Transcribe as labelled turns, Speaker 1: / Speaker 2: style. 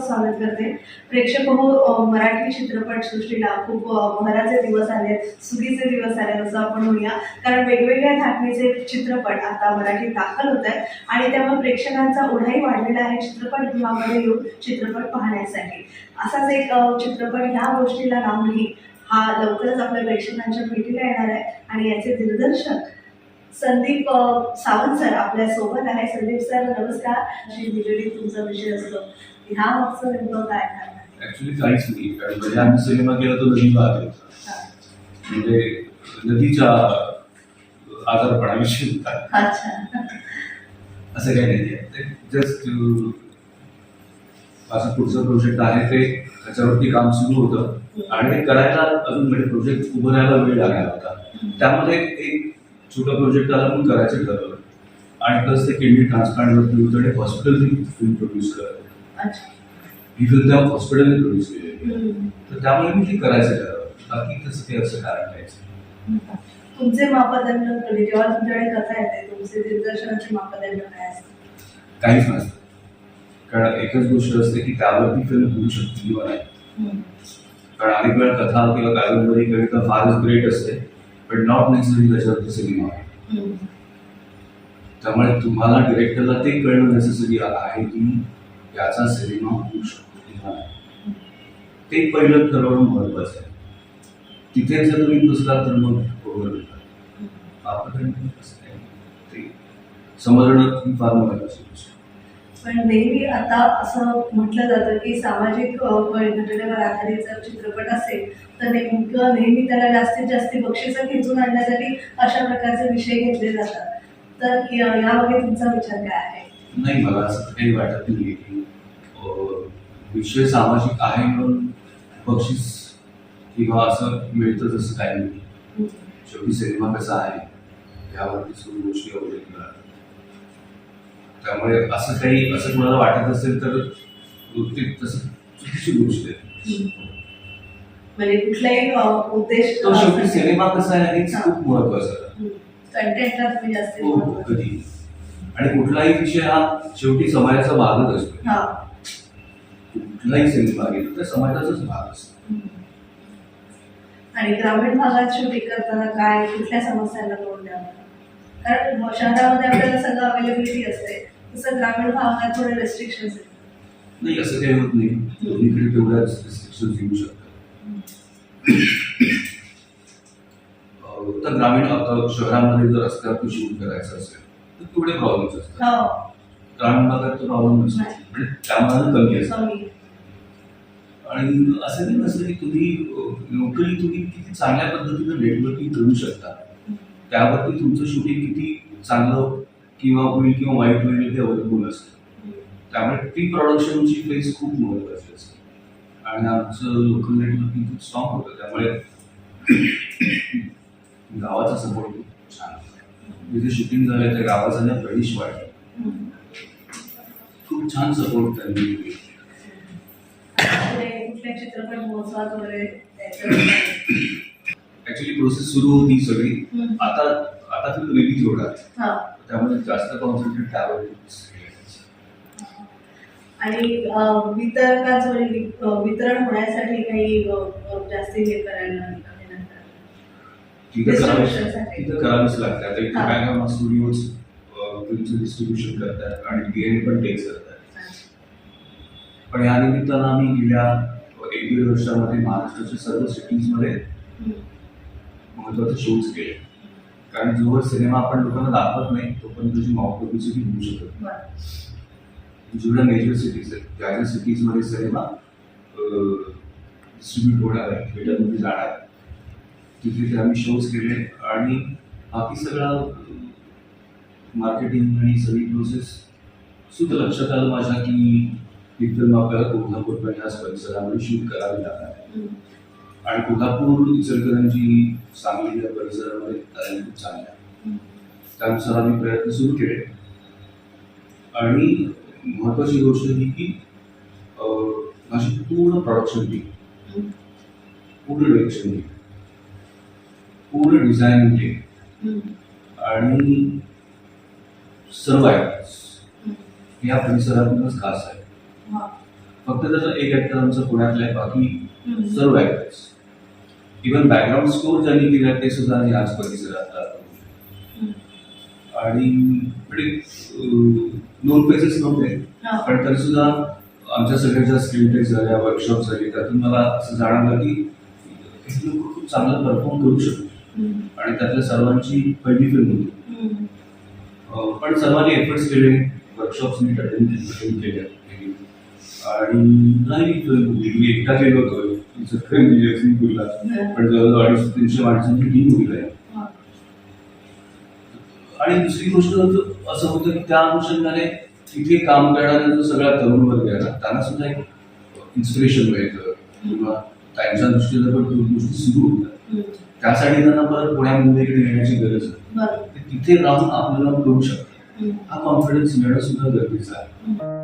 Speaker 1: स्वागत करते. प्रेक्षक हो मराठी चित्रपटसृष्टीला खूप अ, बहराचे दिवस आले सुगीचे दिवस आले असं आपण म्हणूया. कारण वेगवेगळ्या धाटणीचे चित्रपट आता मराठीत दाखल होत आहेत. आणि त्यामुळे प्रेक्षकांचा ओढाही वाढलेला आहे चित्रपटगृहामध्ये येऊन चित्रपट पाहण्यासाठी. असाच एक चित्रपट ह्या गोष्टीला लांबली हा लवकरच आपल्या प्रेक्षकांच्या भेटीला येणार आहे. आणि याचे दिग्दर्शक संदीप सावंत सर आपल्यासोबत आहे संदीप सर नमस्कार. तुमचा विषय असतो. ह्या मागचं नेमकं काय कारण
Speaker 2: ऍक्च्युली काहीच नाही. कारण म्हणजे आम्ही सिनेमा केला तो नदी पाहत होता म्हणजे नदीच्या आजारपणाविषयी होता.
Speaker 1: अच्छा.
Speaker 2: असं काही नाही जस्ट माझं पुढचं प्रोजेक्ट आहे ते. त्याच्यावरती काम सुरू होतं. आणि ते करायला अजून म्हणजे प्रोजेक्ट उभं राहायला वेळ लागला होता. त्यामध्ये एक छोटा प्रोजेक्ट आला पण करायचं ठरवलं आणि प्लस ते किडनी ट्रान्सप्लांटवरती होतं आणि हॉस्पिटलनी फिल्म प्रोड्यूस करत ही फिल्म त्या हॉस्पिटलने प्रोड्यूस केलेली. तर त्यामुळे मी ते करायचं ठरवलं. बाकी तसं ते असं कारण नाही.
Speaker 1: तुमचे मापदंड म्हणजे जेव्हा तुमच्याकडे कथा येते तुमचे दिग्दर्शनाचे मापदंड काय असतात?
Speaker 2: काहीच नसतं कारण एकच गोष्ट असते की त्यावरती फिल्म होऊ शकते किंवा नाही. कारण अनेक वेळा कथा किंवा कादंबरी कविता फारच ग्रेट असते पण नॉट नेसेसरी त्याच्यावरती सिनेमा आहे. त्यामुळे तुम्हाला डिरेक्टरला ते कळणं नेसेसरी आहे की याचा सिनेमा होऊ शकतो किंवा नाही ते पहिलं ठरवणं महत्वाचं आहे तिथे जर तुम्ही बसला तर मग बरोबर. ते समजणं ही फार महत्वाची गोष्ट.
Speaker 1: पण नेहमी आता असं म्हटलं जातं की सामाजिक घटनेवर आधारित जर चित्रपट असेल तर नेमकं नेहमी त्याला जास्तीत जास्त बक्षिसं खेचून आणण्यासाठी अशा प्रकारचे विषय घेतले जातात तर या- यामागे तुमचा विचार काय आहे
Speaker 2: नाही मला असं काही वाटत नाही विषय सामाजिक आहे म्हणून बक्षीस किंवा असं मिळतं तसं काही नाही. शेवटी सिनेमा कसा आहे यावरती सगळी गोष्टी अवलंबून राहतात. त्यामुळे असं काही असं कुणाला वाटत असेल तर ते तसं चुकीची गोष्ट आहे.
Speaker 1: म्हणजे कुठलाही उद्देश
Speaker 2: तो शेवटी सिनेमा कसा आहे हेच खूप महत्वाचं आहे.
Speaker 1: कंटेंटला तुम्ही जास्त
Speaker 2: हो, हो, कधी आणि कुठलाही विषय हा शेवटी समाजाचा भागच असतो. कुठलाही गेला तर समाजाचाच भाग असतो.
Speaker 1: आणि ग्रामीण भागात शूटिंग करताना काय कुठल्या समस्यांना तोंड द्यावं? कारण शहरामध्ये आपल्याला सगळं अवेलेबिलिटी असते. तसं ग्रामीण भागात थोडे रेस्ट्रिक्शन्स आहेत.
Speaker 2: नाही असं काही होत नाही. दोन्हीकडे तेवढ्याच रिस्ट्रिक्शन येऊ शकतात. तर ग्रामीण शहरामध्ये जर रस्त्यावरती शूट करायचं असेल तर तेवढे प्रॉब्लेम्स असतात.
Speaker 1: हो.
Speaker 2: ग्रामीण भागात तो प्रॉब्लेम नसतो. म्हणजे त्यामुळे कमी असतात. आणि असं नाही नसतं की तुम्ही लोकली तुम्ही किती चांगल्या पद्धतीनं नेटवर्किंग करू शकता. त्यावरती तुमचं शूटिंग किती चांगलं किंवा होईल किंवा वाईट होईल ते अवलंबून असतं. त्यामुळे प्री प्रोडक्शनची फेज खूप महत्वाची असते. आणि आमचं लोकल नेटवर्किंग खूप स्ट्रॉंग होतं. त्यामुळे गावाचा सपोर्ट खूप छान जिथे शूटिंग झालं त्या गावाचा ना प्रदेश वाढला खूप छान सपोर्ट त्यांनी
Speaker 1: चित्रपट महोत्सवात वगैरे?
Speaker 2: ऍक्च्युली प्रोसेस सुरू होती सगळी. आता आता ती रिलीज होणार
Speaker 1: हा
Speaker 2: त्यामुळे जास्त कॉन्सन्ट्रेट त्यावर
Speaker 1: आणि वितरकाचं म्हणजे वितरण होण्यासाठी काही जास्ती हे करायला?
Speaker 2: तिथं करावीच लागते आता इथे. काय काम स्टुडिओज फिल्मचं डिस्ट्रीब्युशन करतात आणि डीएन पण टेक्स करतात पण या निमित्तानं आम्ही गेल्या एक दीड वर्षामध्ये महाराष्ट्राच्या सर्व सिटीजमध्ये
Speaker 1: हम्म.
Speaker 2: महत्त्वाचे शोज केले कारण जोवर सिनेमा आपण लोकांना दाखवत नाही तोपर्यंत त्याची माउथ पब्लिसिटी होऊ शकत नाही. जेवढ्या मेजर सिटीज आहेत ज्या ज्या सिटीजमध्ये सिनेमा डिस्ट्रीब्यूट होणार आहे थिएटरमध्ये जाणार आहे तिथे आम्ही शोज केले आणि बाकी सगळा मार्केटिंग आणि सगळी प्रोसेस सुद्धा लक्षात आलं माझ्या की फिल्म आपल्याला कोल्हापूर ह्याच परिसरामध्ये शूट करावी लागणार. आणि कोल्हापूर इचलकरंजी सांगली या परिसरामध्ये करायला खूप चांगलं आहे. त्यानुसार आम्ही प्रयत्न सुरू केले आणि महत्वाची गोष्ट ही की माझी पूर्ण प्रोडक्शन टीम. पूर्ण डिरेक्शन टीम पूर्ण डिझायनिंग टीम. आणि सर्व ॲक्टर्स
Speaker 1: हम्म.
Speaker 2: या परिसरातूनच खास आहे. फक्त त्याचा एक ऍक्टर आमचा पुण्यातला आहे बाकी. सर्व ऍक्टर्स इव्हन बॅकग्राऊंड स्कोर ज्यांनी केला ते सुद्धा आम्ही आज परिसरात. आणि दोन पेजेस नव्हते.
Speaker 1: हा.
Speaker 2: पण तरी सुद्धा आमच्या सगळ्या ज्या स्क्रीन टेस्ट झाल्या वर्कशॉप झाली. त्यातून मला असं जाणवलं की लोक खूप चांगलं परफॉर्म करू शकतो. आणि त्यातल्या सर्वांची पहिली फिल्म होती. पण सर्वांनी एफर्ट्स केले. वर्कशॉप्स नीट अटेंड केल्या. आणि नाही मी एकटा गेलो होतो जयसिंगपूरला पण जवळजवळ अडीचशे तीनशे माणसांची टीम. आणि दुसरी गोष्ट असं होतं की त्या अनुषंगाने तिथे काम करणारा जो सगळा तरुण वर्ग आहे ना त्यांना सुद्धा एक इन्स्पिरेशन मिळतं किंवा त्यांच्या दृष्टीने पण गोष्टी सुरू होतात. त्यासाठी त्यांना परत पुण्या मुंबईकडे येण्याची गरज आहे तिथे राहून आपल्याला करू शकतात
Speaker 1: हम्म.
Speaker 2: हा कॉन्फिडन्स मिळणं सुद्धा गरजेचं आहे.